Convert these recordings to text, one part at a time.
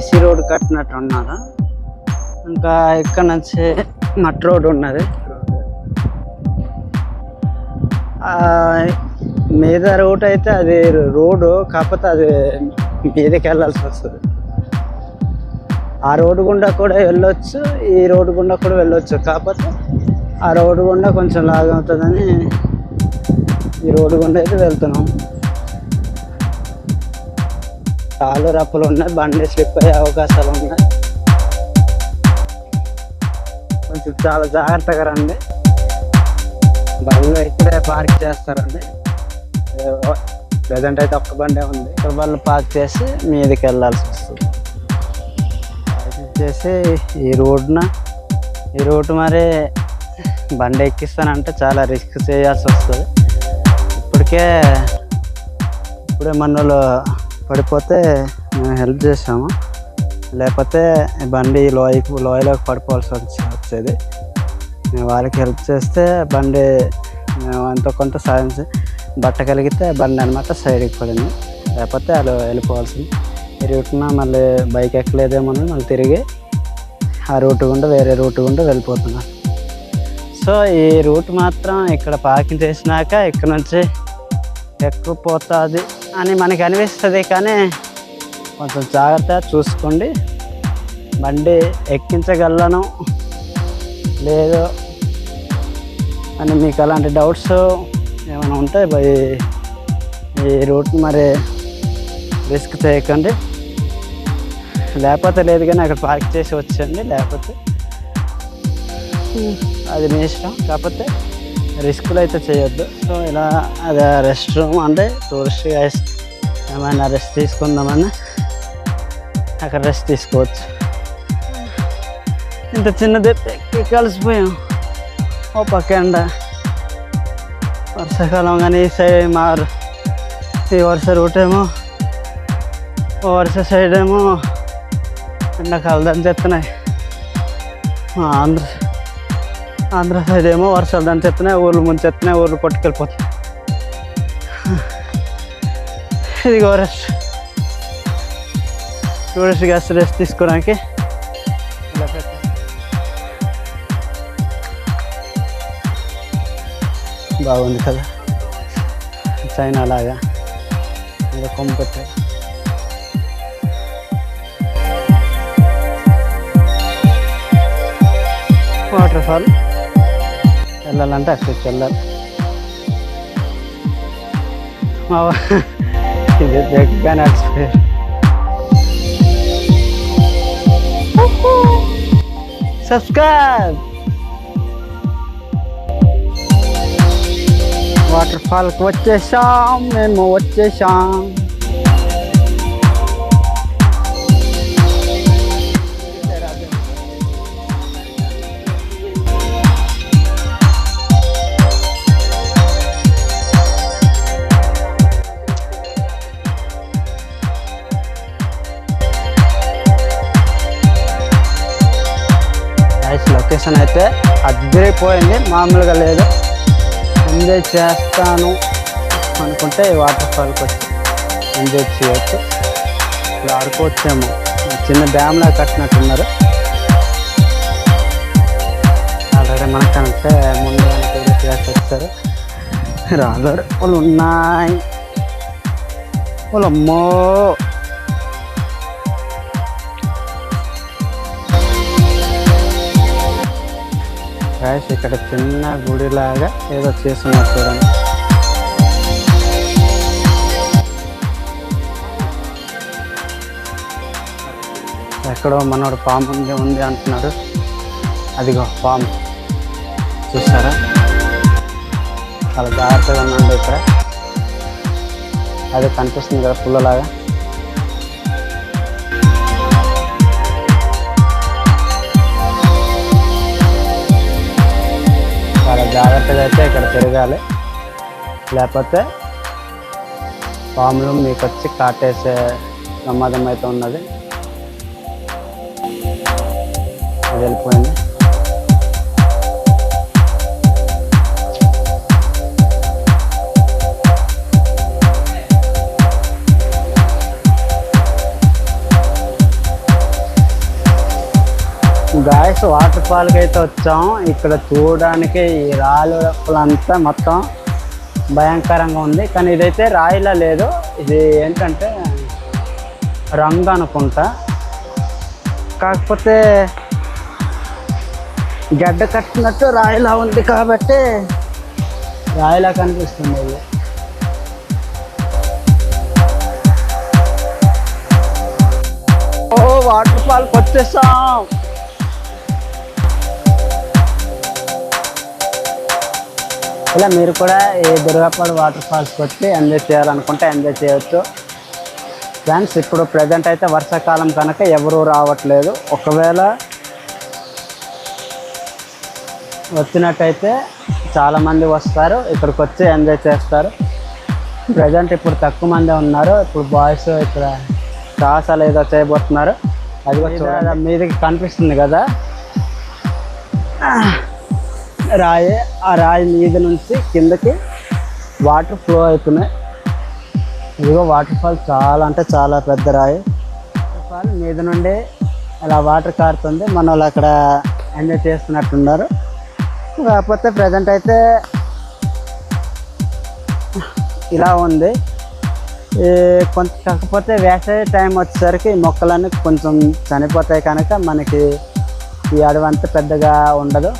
CC road కట్టినట్టు ఉన్నారు ఇంకా ఇక్కడ నుంచి మట్ రోడ్ ఉన్నది. ఆ, మీద రూట్ అయితే అది రోడ్డు కాకపోతే అది మీదకి వెళ్ళాల్సి వస్తుంది. ఆ రోడ్డు గుండా కూడా వెళ్ళొచ్చు ఈ రోడ్డు గుండా కూడా వెళ్ళొచ్చు. కాకపోతే ఆ రోడ్డు గుండా కొంచెం లాగ్ అవుతుందని ఈ రోడ్డు గుండా అయితే వెళ్తున్నాం. కాలు రప్పులు ఉన్నాయి బండి స్లిప్ అయ్యే అవకాశాలు ఉన్నాయి. కొంచెం చాలా జాగ్రత్తగా రండి. బండ్లు ఇక్కడే పార్క్ చేస్తారండి. ప్రజెంట్ అయితే ఒక్క బండే ఉంది. ఇక్కడ బండ్లు పార్క్ చేసి మీదకి వెళ్ళాల్సి వస్తుంది. చేసి ఈ రోడ్న ఈ రోడ్డు మరి బండి ఎక్కిస్తానంటే చాలా రిస్క్ చేయాల్సి వస్తుంది. ఇప్పటికే ఇప్పుడే మనలో పడిపోతే మేము హెల్ప్ చేసాము లేకపోతే బండి లోయకు లోయలోకి పడిపోవాల్సి వచ్చి వచ్చేది. మేము వాళ్ళకి హెల్ప్ చేస్తే బండి మేము ఎంతో కొంత సాయం బట్ట కలిగితే బండి అనమాట సైడ్కి పడింది. లేకపోతే అలా వెళ్ళిపోవాల్సింది. ఈ మళ్ళీ బైక్ ఎక్కలేదేమో అని మళ్ళీ తిరిగి ఆ రూట్ గుండా వేరే రూట్ గుండా వెళ్ళిపోతున్నాం. సో ఈ రూట్ మాత్రం ఇక్కడ పార్కింగ్ చేసినాక ఇక్కడ నుంచి ఎక్కువ పోతుంది. అని మనకి అనిపిస్తుంది కానీ కొంచెం జాగ్రత్త చూసుకోండి. బండి ఎక్కించగలను. లేదు అని మీకు అలాంటి డౌట్స్ ఏమైనా ఉంటే ఈ- ఈ రూట్ మరి రిస్క్ చేయకండి. లేకపోతే లేదు కానీ అక్కడ పార్క్ చేసి వచ్చండి లేకపోతే అది మీ ఇష్టం. కాకపోతే రిస్కులు అయితే చేయొద్దు. సో ఇలా అదే రెస్ట్ రూమ్ అంటే టూరిస్ట్ గైస్ ఏమైనా రెస్ట్ తీసుకుందామని అక్కడ రెస్ట్ తీసుకోవచ్చు. ఇంత చిన్నది ఎక్కి కలిసిపోయాం. ఓ పక్క ఎండ వర్షాకాలం కానీ ఈ సైడ్ మారు. ఈ వర్ష రూట్ ఏమో ఓ వర్ష సైడ్ ఏమో ఎండాకాలం కలదని చెప్తున్నాయి. మా ఆంధ్ర ఆంధ్ర సైడ్ ఏమో వర్షాలు దాని చెప్తున్నాయి ఊర్లు ముంచెత్తున్నాయి ఊర్లు పట్టుకెళ్ళిపోతున్నాయి ఇదిగో రెస్ట్ టూరిస్ట్ గెస్ట్ రెస్ట్ తీసుకోవడానికి ఇలా పెట్టాను. బాగుంది కదా చైనా లాగా ఇలా కొమ్ము పెట్టారు వాటర్ ఫాల్ వెళ్ళాలంటే అక్కడికి వెళ్ళాలి మా వా- ఇది దగ్గరగానే అలసిపోయారు సబ్స్క్రైబ్. వాటర్ ఫాల్కి వచ్చేసాం మేము వచ్చేసాం. గాయస్ లొకేషన్ అయితే అద్దరిపోయింది. మామూలుగా లేదు. ఎంజాయ్ చేస్తాను అనుకుంటే ఈ వాటర్ ఫాల్కి వచ్చి ఎంజాయ్ చేయొచ్చు. ఇలా ఆడుకోవచ్చేమో. చిన్న డ్యామ్లా కట్టినట్టున్నారు. ఆల్రెడీ మనకంటే ముందు చేసి వచ్చారు. రాళ్ళు వాళ్ళు ఉన్నాయి. వాళ్ళమ్మో! గాయస్ ఇక్కడ చిన్న గుడిలాగా ఏదో చేస్తున్నారు చూడండి. ఎక్కడో మనోడు పాము ఉంది ఉంది అంటున్నాడు. అదిగో పాము. చూస్తారా? చాలా జాగ్రత్తగా ఉన్నాడు ఇక్కడ. అది కనిపిస్తుంది కదా పుల్లలాగా. చాలా జాగ్రత్తగా అయితే ఇక్కడ తిరగాలి. లేకపోతే పాములు మీకు వచ్చి కాటేసే ప్రమాదం అయితే ఉన్నది. అది వెళ్ళిపోయింది. గాయస్ వాటర్ ఫాల్కి అయితే వచ్చాం. ఇక్కడ చూడడానికి ఈ రాళ్ళంతా మొత్తం భయంకరంగా ఉంది. కానీ ఇదైతే రాయిలా లేదు. ఇది ఏంటంటే రంగు అనుకుంటా. కాకపోతే గడ్డ కట్టినట్టు రాయిలా ఉంది కాబట్టి రాయిలా కనిపిస్తుంది ఇది. ఓ వాటర్ ఫాల్కి వచ్చేసాం ఇలా మీరు కూడా ఈ దుర్గాపాడు వాటర్ ఫాల్స్కి వచ్చి ఎంజాయ్ చేయాలనుకుంటే ఎంజాయ్ చేయొచ్చు. ఫ్రెండ్స్ ఇప్పుడు ప్రజెంట్ అయితే వర్షాకాలం కనుక ఎవరూ రావట్లేదు. ఒకవేళ వచ్చినట్టయితే చాలామంది వస్తారు ఇక్కడికి వచ్చి ఎంజాయ్ చేస్తారు. ప్రజెంట్ ఇప్పుడు తక్కువ మంది ఉన్నారు. ఇప్పుడు బాయ్స్ ఇక్కడ సాహసాలు ఏదో చేయబోతున్నారు. అది కూడా. మీదకి కనిపిస్తుంది కదా. రాయి ఆ రాయి మీద నుంచి కిందకి వాటర్ ఫ్లో అవుతున్నాయి. ఇదిగో వాటర్ ఫాల్ చాలా అంటే చాలా పెద్ద రాయి. వాటర్ ఫాల్ మీద నుండి అలా వాటర్ కారుతుంది. మన వాళ్ళు అక్కడ ఎంజాయ్ చేస్తున్నట్టున్నారు. కాకపోతే ప్రజెంట్ అయితే ఇలా ఉంది. కొంత కాకపోతే వేసవి టైం వచ్చేసరికి ఈ మొక్కలన్నీ కొంచెం చనిపోతాయి కనుక మనకి ఈ అడవి అంత పెద్దగా ఉండదు.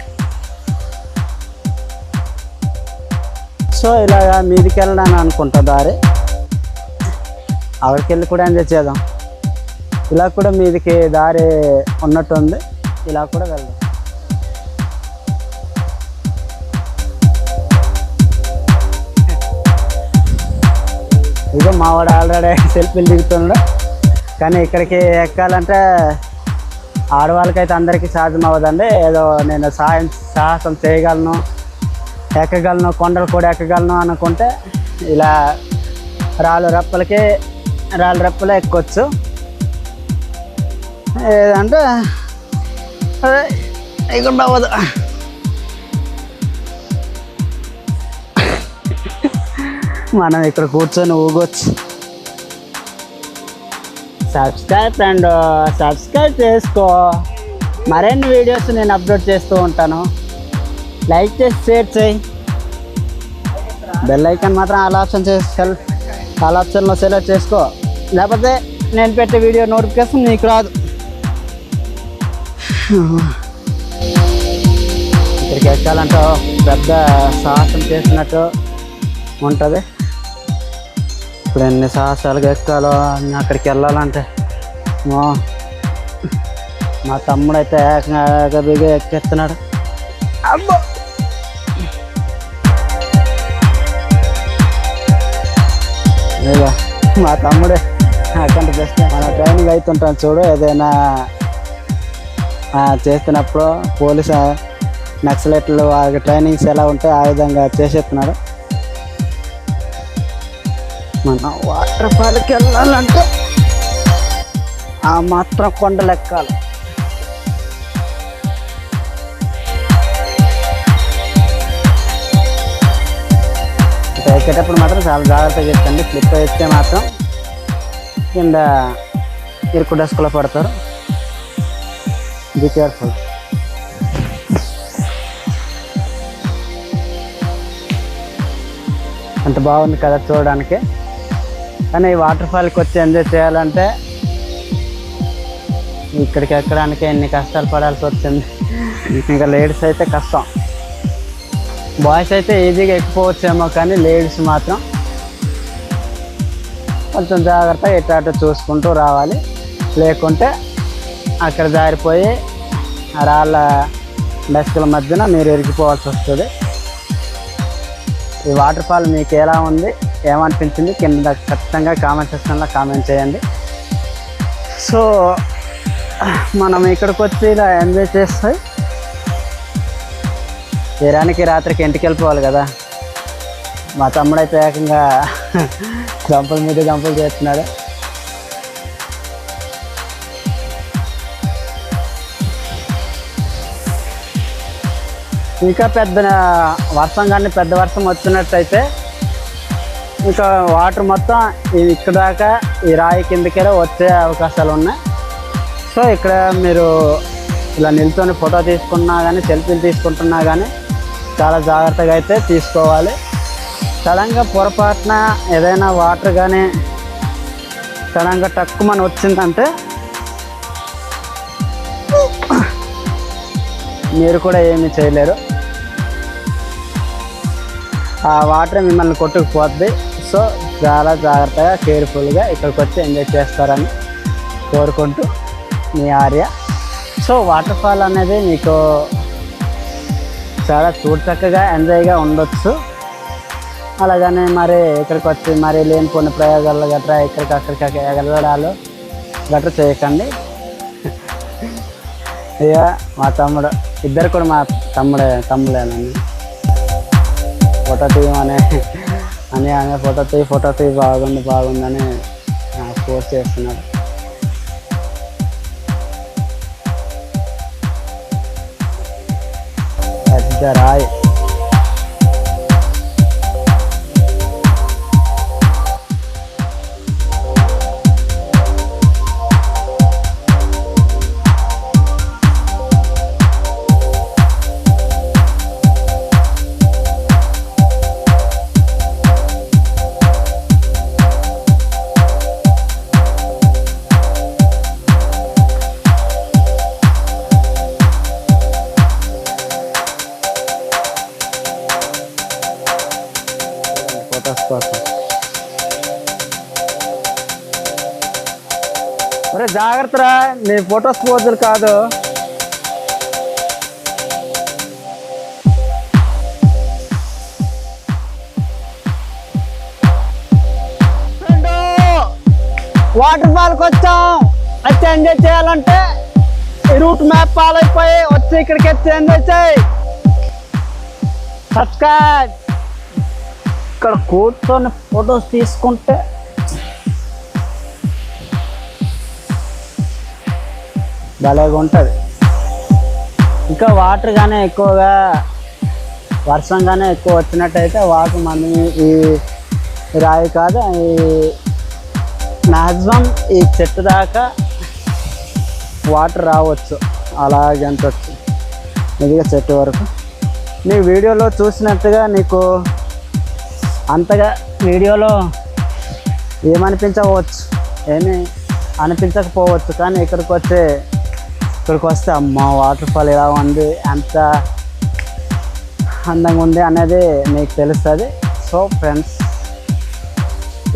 సో ఇలాగా మీదికి వెళ్ళడానికి అనుకుంటా దారి. అక్కడికి వెళ్ళి కూడా ఎంజాయ్ చేద్దాం. ఇలా కూడా మీదికి దారి ఉన్నట్టుంది. ఇలా కూడా వెళ్దాం. ఇదో మావాడు ఆల్రెడీ సెల్ఫీలు దిగుతున్నాడు. కానీ ఇక్కడికి ఎక్కాలంటే ఆడవాళ్ళకైతే అందరికీ సాధ్యం అవ్వదండి. ఏదో నేను సాయం సాహసం చేయగలను. ఎక్కగలను కొండలు కూడా ఎక్కగలను అనుకుంటే ఇలా రాళ్ళు రప్పలకి రాళ్ళు రప్పలే ఎక్కొచ్చు. ఏదంటే అదే ఇక్కడ అవ్వదు మనం ఇక్కడ కూర్చొని ఊగొచ్చు. సబ్స్క్రైబ్ అండ్ సబ్స్క్రైబ్ చేసుకో. మరిన్ని వీడియోస్ నేను అప్లోడ్ చేస్తూ ఉంటాను. లైక్ చేసి షేర్ చేయి. బెల్ ఐకాన్ మాత్రం ఆల్ ఆప్షన్ చేసి సెల్ఫ్ ఆల్ ఆప్షన్లో సెలెక్ట్ చేసుకో. లేకపోతే నేను పెట్టే వీడియో నోటిఫికేషన్ నీకు రాదు. ఇక్కడికి ఎక్కాలంటే పెద్ద సాహసం చేసినట్టు ఉంటుంది. ఇప్పుడు ఎన్ని సాహసాలుగా ఎక్కాలో అక్కడికి వెళ్ళాలంటే. మా మా తమ్ముడు అయితే ఏకంగా బిగా ఎక్కేస్తున్నాడు. అబ్బో! ఇదిగో, మా తమ్ముడే. అక్కడ బెస్ట్ మన ట్రైనింగ్ అవుతుంటాం చూడు ఏదైనా చేస్తున్నప్పుడు పోలీస్ నక్సలెట్లు వాళ్ళకి ట్రైనింగ్స్ ఎలా ఉంటే ఆ విధంగా చేసేస్తున్నాడు. మన వాటర్ ఫాల్కి వెళ్ళాలంటే ఆ మాత్రం కొండలు ఎక్కేటప్పుడు మాత్రం చాలా జాగ్రత్తగా ఎక్కండి స్లిప్ అయితే మాత్రం కింద ఇరుకు డస్కులో పడతారు. బీ కేర్ఫుల్ అంత బాగుంది కదా చూడడానికి. కానీ ఈ వాటర్ ఫాల్కి వచ్చి ఎంజాయ్ చేయాలంటే ఇక్కడికి ఎక్కడానికి ఎన్ని కష్టాలు పడాల్సి వచ్చింది. ఇంకా లేడీస్ అయితే కష్టం. బాయ్స్ అయితే ఈజీగా ఎక్కిపోవచ్చేమో కానీ లేడీస్ మాత్రం కొంచెం జాగ్రత్తగా ఇటు అటు చూసుకుంటూ రావాలి. లేకుంటే అక్కడ జారిపోయి రాళ్ళ డస్కుల మధ్యన మీరు ఇరిగిపోవాల్సి వస్తుంది. ఈ వాటర్ ఫాల్ మీకు ఎలా ఉంది? ఏమనిపించింది? కింద ఖచ్చితంగా కామెంట్ సెక్షన్లో కామెంట్ చేయండి. సో మనం ఇక్కడికి వచ్చి ఇలా ఎంజాయ్ చేస్తే తీరానికి రాత్రికి ఇంటికి వెళ్ళిపోవాలి కదా. మా తమ్ముడైతే ఏకంగా గంపల మీద గంపలు చేస్తున్నాడు ఇంకా పెద్ద వర్షం కానీ పెద్ద వర్షం వచ్చినట్టయితే ఇంకా వాటర్ మొత్తం ఇక్కడ దాకా ఈ రాయి కిందకే వచ్చే అవకాశాలు ఉన్నాయి. సో ఇక్కడ మీరు ఇలా నిల్చొని ఫోటో తీసుకున్నా కానీ సెల్ఫీలు తీసుకుంటున్నా కానీ చాలా జాగ్రత్తగా అయితే తీసుకోవాలి. సడన్గా పొరపాటున ఏదైనా వాటర్ కానీ సడన్గా టక్కుమని వచ్చిందంటే మీరు కూడా ఏమీ చేయలేరు. ఆ వాటర్ మిమ్మల్ని కొట్టుకుపోద్ది. సో చాలా జాగ్రత్తగా కేర్ఫుల్గా ఇక్కడికి వచ్చి ఎంజాయ్ చేస్తారని కోరుకుంటూ మీ ఆర్య. సో వాటర్ ఫాల్ అనేది మీకు చాలా చూడచక్కగా ఎంజాయ్గా ఉండొచ్చు. అలాగనే మరి ఇక్కడికి వచ్చి మరి లేనిపోయిన ప్రయోగాలు గట్రా ఇక్కడికి అక్కడికి ఎగలడాలు గట్రా చేయకండి. ఇక మా తమ్ముడు ఇద్దరు కూడా మా తమ్ముడే తమ్ముడేనండి. ఫోటో తీయమనే అని ఆమె ఫోటో తీయి ఫోటో తీయి బాగుంది బాగుందని ఫోర్స్ చేస్తున్నాడు. పెద్ద ఫొటోస్ పోజులు కాదు. వాటర్ ఫాల్కి వచ్చాం. వచ్చి ఎంజాయ్ చేయాలంటే రూట్ మ్యాప్ ఫాలో అయిపోయి వచ్చి ఇక్కడికి వచ్చి ఎంజాయ్ చేయి సబ్స్క్రైబ్ ఇక్కడ కూర్చొని ఫొటోస్ తీసుకుంటే భలేగా ఉంటుంది. ఇంకా వాటర్ కానీ ఎక్కువగా వర్షం కానీ ఎక్కువ వచ్చినట్టయితే వాటర్ మనం ఈ రాయి కాదు ఈ మ్యాక్సిమం ఈ చెట్టు దాకా వాటర్ రావచ్చు. అలాగే ఎంతొచ్చు ఇదిగా చెట్టు వరకు. నీ వీడియోలో చూసినట్టుగా నీకు అంతగా వీడియోలో ఏమనిపించవచ్చు? ఏమి అనిపించకపోవచ్చు కానీ ఇక్కడికి వచ్చే ఇక్కడికి వస్తే అమ్మ వాటర్ ఫాల్ ఎలా ఉంది ఎంత అందంగా ఉంది అనేది మీకు తెలుస్తుంది. సో ఫ్రెండ్స్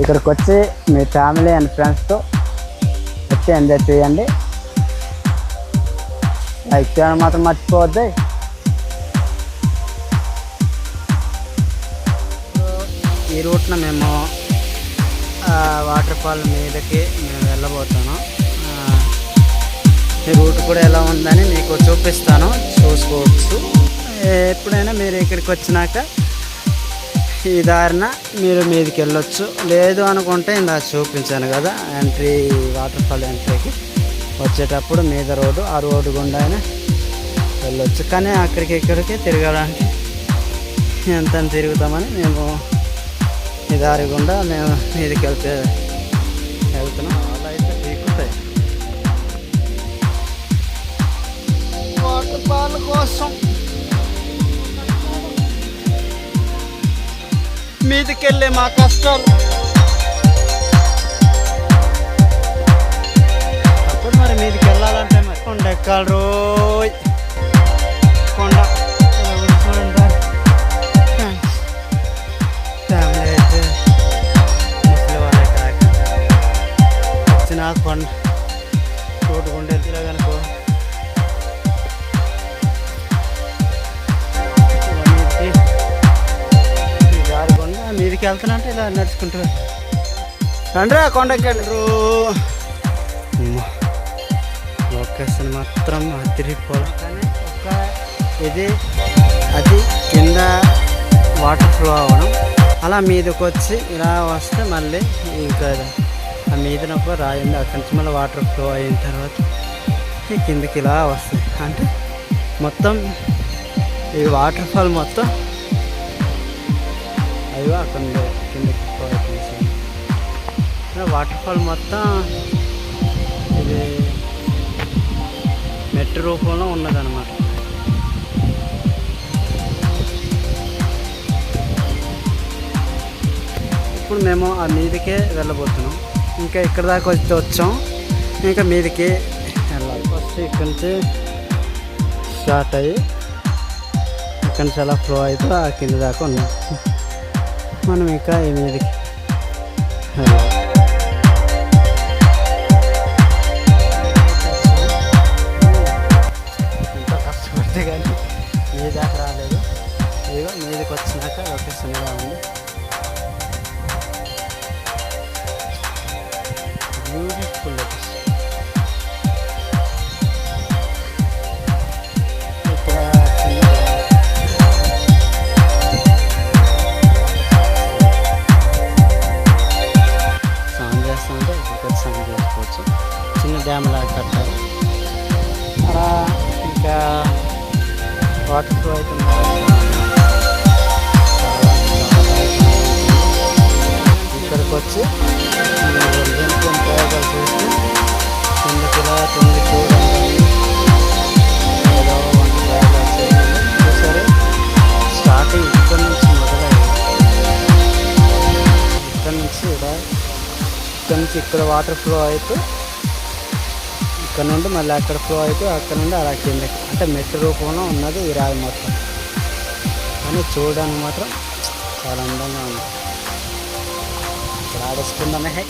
ఇక్కడికి వచ్చి మీ ఫ్యామిలీ అండ్ ఫ్రెండ్స్తో వచ్చి ఎంజాయ్ చేయండి. లైక్ చేయడం మాత్రం మర్చిపోవద్దు. ఈ రూట్న మేము వాటర్ ఫాల్ మీదకి మేము వెళ్ళబోతాను రూట్ కూడా ఎలా ఉందని మీకు చూపిస్తాను. చూసుకోవచ్చు. ఎప్పుడైనా మీరు ఇక్కడికి వచ్చినాక ఈ దారిన మీరు మీదకి వెళ్ళొచ్చు. లేదు అనుకుంటే ఇందా చూపించాను కదా ఎంట్రీ వాటర్ ఫాల్ ఎంట్రీకి వచ్చేటప్పుడు మీద రోడ్డు ఆ రోడ్డు గుండానే వెళ్ళొచ్చు. కానీ అక్కడికి ఇక్కడికి తిరగడానికి ఎంత తిరుగుతామని మేము ఈ దారి గుండా మేము మీదకి వెళ్తే వెళ్తున్నాం. అలా అయితే పీకుతాయి. వాటర్ కోసం. మీదకెళ్ళే మా కష్టాలు అప్పుడు మరి మీదకి వెళ్ళాలంటే మరి. కొండ ఎక్కాలి కొండ మీదకి వెళ్తానంటే ఇలా నడుచుకుంటూ రండి రా కొండకెళ్ళరు లొకేషన్ మాత్రం అదిరిపోవడం కానీ ఒక ఇది అది కింద వాటర్ ఫ్లో అవ్వడం. అలా మీదకి వచ్చి ఇలా వస్తే మళ్ళీ ఇంకా ఆ మీదన ఒక రాయి ఉంది అక్కడి నుంచి మళ్ళీ వాటర్ ఫ్లో అయిన తర్వాత ఈ కిందకి ఇలా వస్తాయి. అంటే మొత్తం ఈ వాటర్ ఫాల్ మొత్తం అదిగో అక్కడ ఉంది, కిందకి ఫ్లో వాటర్ ఫాల్ మొత్తం ఇది మెట్ మెట్టు రూపంలో ఉన్నదన్నమాట. ఇప్పుడు మేము ఆ మీదకే వెళ్ళబోతున్నాం. ఇంకా ఇక్కడ దాకా వచ్చి వచ్చాం. ఇంకా మీదకి వెళ్ళాలి. ఫస్ట్ ఇక్కడ నుంచి స్టార్ట్ అయ్యి ఇక్కడి నుంచి అలా ఫ్లో అయితే ఆ కింద దాకా ఉన్నాం. మనం ఇంకా ఈ ఫ్లో అవుతూ ఇక్కడ నుండి మళ్ళీ అక్కడ ఫ్లో అవుతూ అక్కడ నుండి అలా కిందకి అంటే మెట్టు రూపంలో ఉన్నది ఈ రాయి మొత్తం. కానీ చూడడానికి మాత్రం చాలా అందంగా ఉంది. ఇక్కడ ఆడేసుకుందామే. హై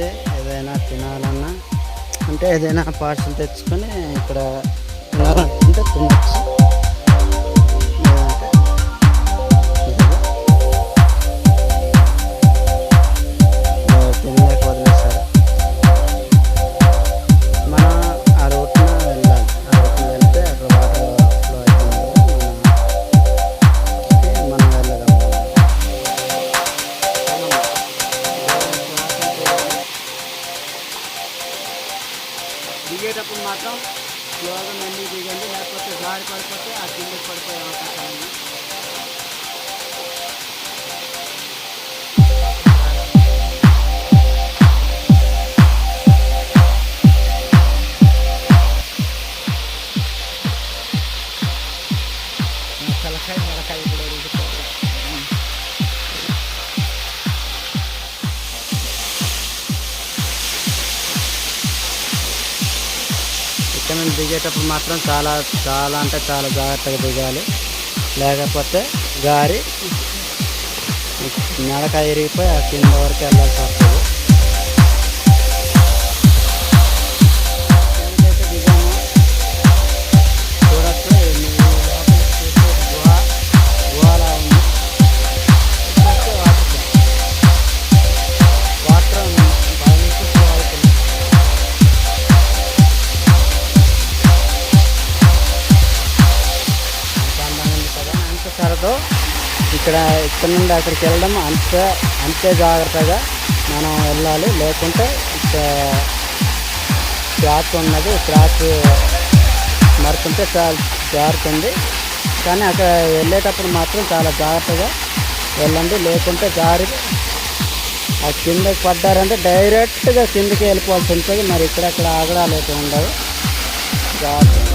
మీదకి ఏదైనా తినాలన్నా అంటే ఏదైనా పార్సల్ తెచ్చుకొని ఇక్కడ తినాలనుకుంటే తినచ్చు ఇక్కడ నుంచి దిగేటప్పుడు మాత్రం చాలా చాలా అంటే చాలా జాగ్రత్తగా దిగాలి. లేకపోతే గారి నడక ఇరిగిపోయి ఆ కింద వరకు వెళ్ళాల్సి వస్తుంది ఇక్కడ నుండి అక్కడికి వెళ్ళడం అంత అంతే జాగ్రత్తగా మనం వెళ్ళాలి. లేకుంటే ఇక్కడ ఉన్నది క్రాచ్ మరుకుంటే చాలా జారుతుంది. కానీ అక్కడ వెళ్ళేటప్పుడు మాత్రం చాలా జాగ్రత్తగా వెళ్ళండి. లేకుంటే జారి ఆ కిందకి పడ్డారంటే డైరెక్ట్గా కిందకి వెళ్ళిపోవాల్సి ఉంటుంది. మరి ఇక్కడక్కడ ఆగడాలు అయితే ఉండవు. జాగ్రత్త.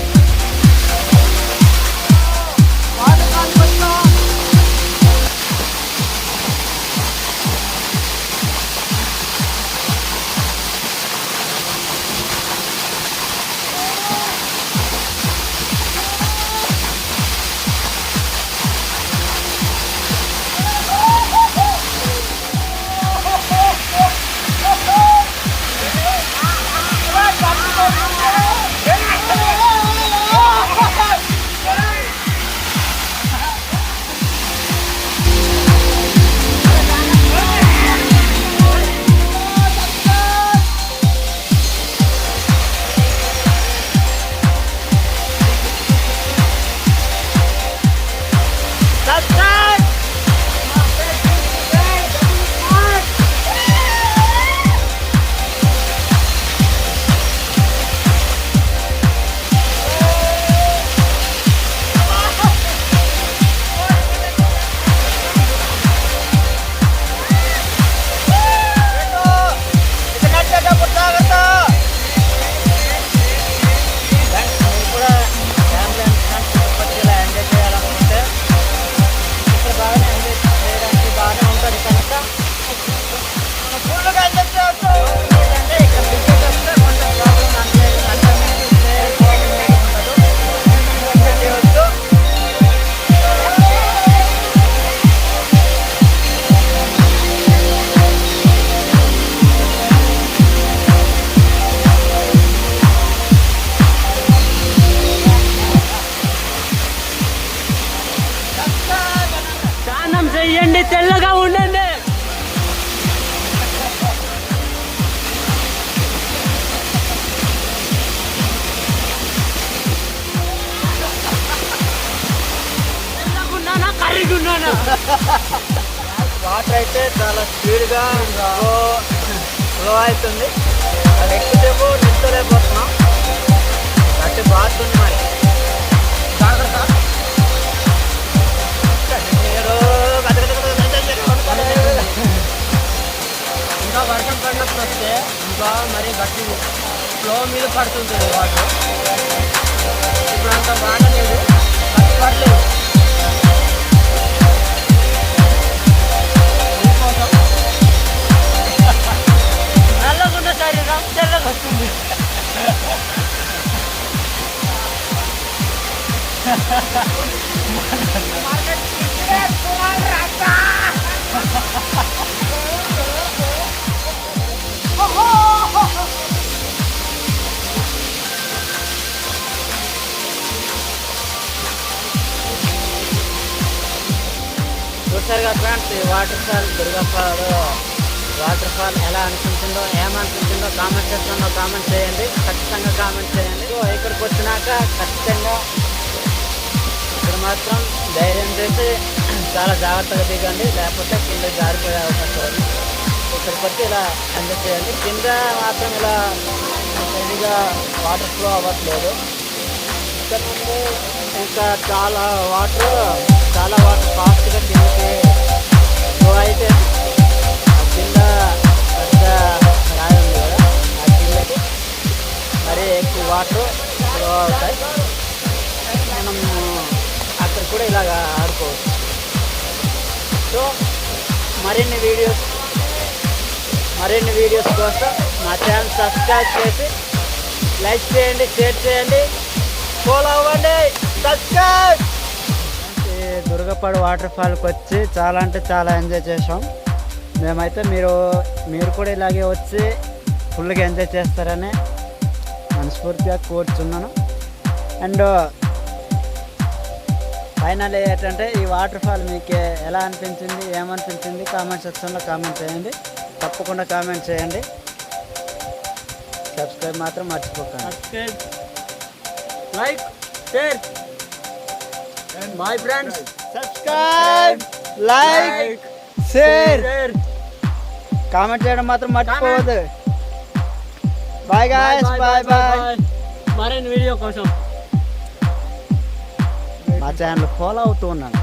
వాటర్ అయితే చాలా స్పీడ్గా ఫ్లో ఫ్లో అవుతుంది. అది ఎక్కువసేపు నిల్చోలేకపోతున్నాం. గట్టి బాగుంది మరి. ఇంకా వర్షం పడినప్పుడు వస్తే ఇంకా మరి గట్టి ఫ్లో మీద పడుతుంటుంది వాటర్ ఇప్పుడు అంత బాగా లేదు గట్టి నల్లగున్న శరీరం తెల్లగా వస్తుంది చూసారుగా ఫ్రెండ్స్ ఈ waterfall Durgapal waterfall ఎలా అనిపించిందో ఏమనిపించిందో కామెంట్ సెక్షన్లో కామెంట్ చేయండి. ఖచ్చితంగా కామెంట్ చేయండి. సో ఇక్కడికి వచ్చినాక ఖచ్చితంగా ఇక్కడ మాత్రం ధైర్యం చేసి చాలా జాగ్రత్తగా దిగండి. లేకపోతే కింద జారిపోయే అవకాశం ఉంది. ఇక్కడికి వచ్చి ఇలా ఎంజాయ్ చేయండి. కింద మాత్రం ఇలా హెవీగా వాటర్ ఫ్లో అవ్వట్లేదు. ఇక్కడ నుండి ఇంకా చాలా వాటర్ చాలా వాటర్ ఫాస్ట్గా కిందకి ఫ్లో అయితే మరీ ఎక్కువ వాటర్ ఫ్లో అవుతాయి. మనం అక్కడ కూడా ఇలాగ ఆడుకోవచ్చు. సో మరిన్ని వీడియోస్ మరిన్ని వీడియోస్ కోసం మా ఛానల్ సబ్స్క్రైబ్ చేసి లైక్ చేయండి షేర్ చేయండి. ఫాలో అవ్వండి. సబ్స్క్రైబ్ దుర్గపాడు వాటర్ ఫాల్కి వచ్చి చాలా అంటే చాలా ఎంజాయ్ చేసాం మేమైతే మీరు మీరు కూడా ఇలాగే వచ్చి ఫుల్గా ఎంజాయ్ చేస్తారని మనస్ఫూర్తిగా కోరుచున్నాను. అండ్ ఫైనల్ ఏంటంటే ఈ వాటర్ ఫాల్ మీకు ఎలా అనిపించింది ఏమనిపించింది? కామెంట్ సెక్షన్లో కామెంట్ చేయండి. తప్పకుండా కామెంట్ చేయండి. సబ్స్క్రైబ్ మాత్రం మర్చిపోకండి. Subscribe like share. Bye friends subscribe. Like share. Comment చేయడం మాత్రం మర్చిపోవద్దు. బాయ్ గాయస్ బాయ్ బాయ్ మరిన్ని వీడియో కోసం మా ఛానల్ ఫాలో అవుతూ ఉన్నాను